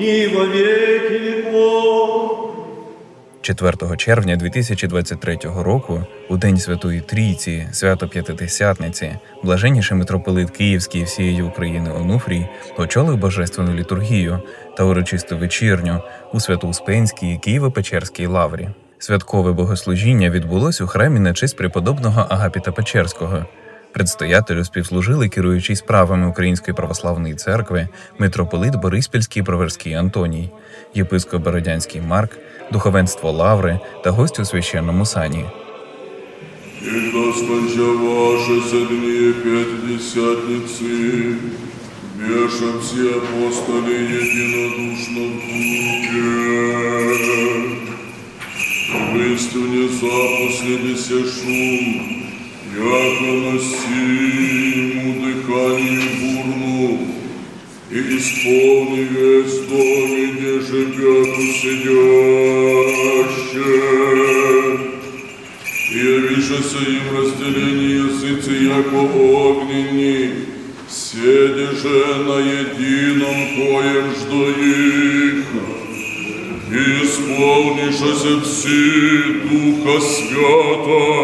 и во веки веков. 4 червня 2023 року, у День Святої Трійці, свято П'ятидесятниці, блаженніший митрополит Київський і всієї України Онуфрій очолив божественну літургію та урочисту вечірню у Свято-Успенській Києво-Печерській лаврі. Святкове богослужіння відбулось у храмі на честь преподобного Агапіта Печерського. Предстоятелю співслужили керуючий справами Української православної церкви митрополит Бориспільський Проверський Антоній, єпископ Бородянський Марк, духовенство Лаври та гость у священному сані. Когда скончавашися дни Пятидесятницы, Вешам все апостоли единодушно в духе. Христу не запоследися шум, яко носиму дыхание бурну, и исполни весь дом, и где живет сидящий. И явишься им разделение языцы, яко огненни, седи же на едином коем жду их. И исполнишься все Духа Свята,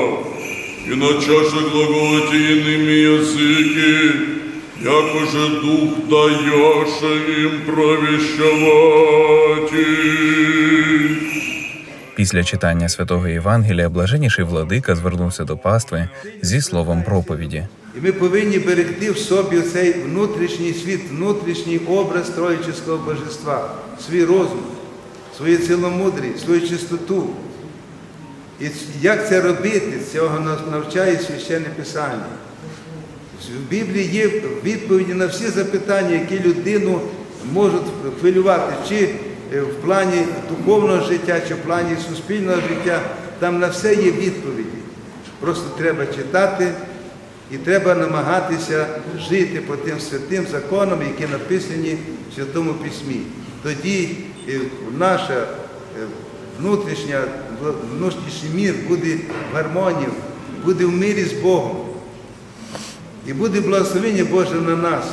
и на чаше глаголоте иными языки, яко же Дух даяше им провещавать их. Після читання святого Євангелія блаженніший владика звернувся до пастви зі словом проповіді. І ми повинні берегти в собі цей внутрішній світ, внутрішній образ Троїчського Божества, свій розум, свою ціломудрість, свою чистоту. І як це робити, цього нас навчає священне Писання. В Біблії є відповіді на всі запитання, які людину можуть хвилювати, чи е, в плані духовного життя, чи в плані суспільного життя. Там на все є відповіді. Просто треба читати і треба намагатися жити по тим святим законам, які написані в Святому Письмі. Тоді е, наша е, внутрішня, внутрішній мір буде в гармонії, буде в мирі з Богом. І буде благословення Боже на нас.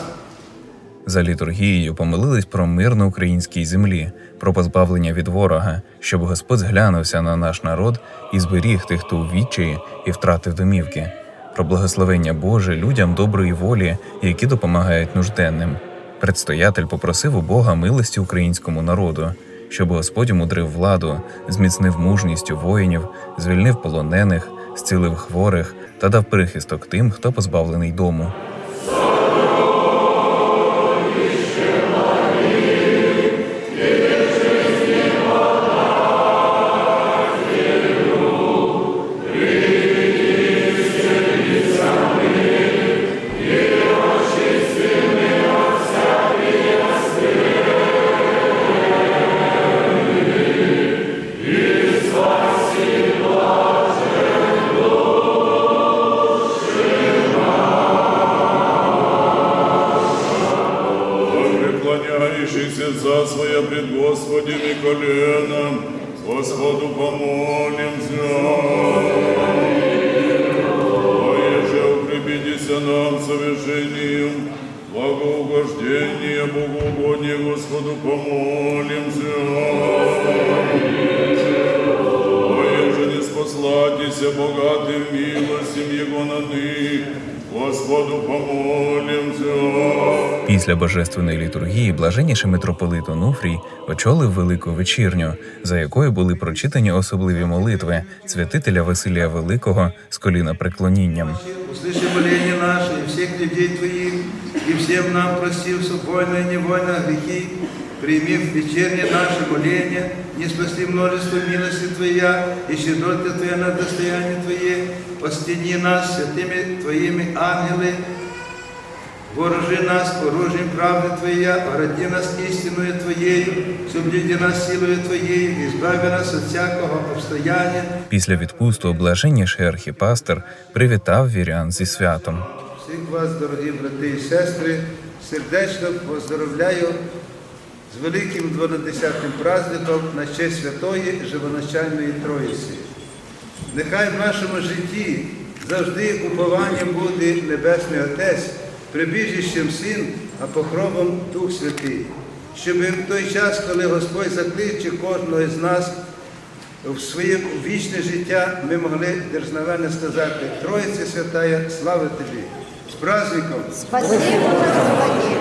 За літургією помолились про мир на українській землі, про позбавлення від ворога, щоб Господь зглянувся на наш народ і зберіг тих, хто у відчаї і втратив домівки, про благословення Боже людям доброї волі, які допомагають нужденним. Предстоятель попросив у Бога милості українському народу, щоб Господь умудрив владу, зміцнив мужність у воїнів, звільнив полонених, зцілив хворих та дав прихисток тим, хто позбавлений дому. Пред Господем и коленом, Господу помолимся. Поеже укрепитеся нам совершением, благоугождение Богоугоднее Господу помолимся. Поеже не спаслатися богатым милостям Его на ных, Господу помолимся. Після божественної літургії блаженніший митрополит Онуфрій очолив велику вечірню, за якою були прочитані особливі молитви святителя Василія Великого з коліна преклонінням. Услыши моління наші, всіх людей Твоих, и всем нам прости субойно и невольно грехи, прими в вечернее наше моление, не спасли множество милости Твоя и щедроты Твоя на достояние Твое, постигни нас святыми Твоими ангелы, Вооружи нас оружием правды Твоя, ороди нас истиною Твоею, соблюди нас силою Твоєю, избави нас от всякого обстояния, Після відпусту блаженніший архіпастер привітав вірян зі святом. Всіх вас, дорогі брати і сестри, сердечно поздравляю з великим 12-тим праздником на честь Святої Живоначальної Троїці. Нехай в нашому житті завжди упованням буде Небесний Отець, прибіжищем Син, а покровом Дух Святий. щоб в той час, коли Господь закличе кожного з нас в своє вічне життя, ми могли дерзновенно сказати, Троїця Святая, слава Тобі! Праздником! Спасибо, Господи.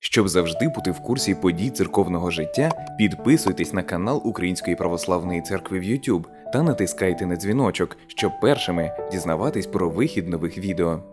Щоб завжди бути в курсі подій церковного життя, підписуйтесь на канал Української православної церкви в YouTube та натискайте на дзвіночок, щоб першими дізнаватись про вихід нових відео.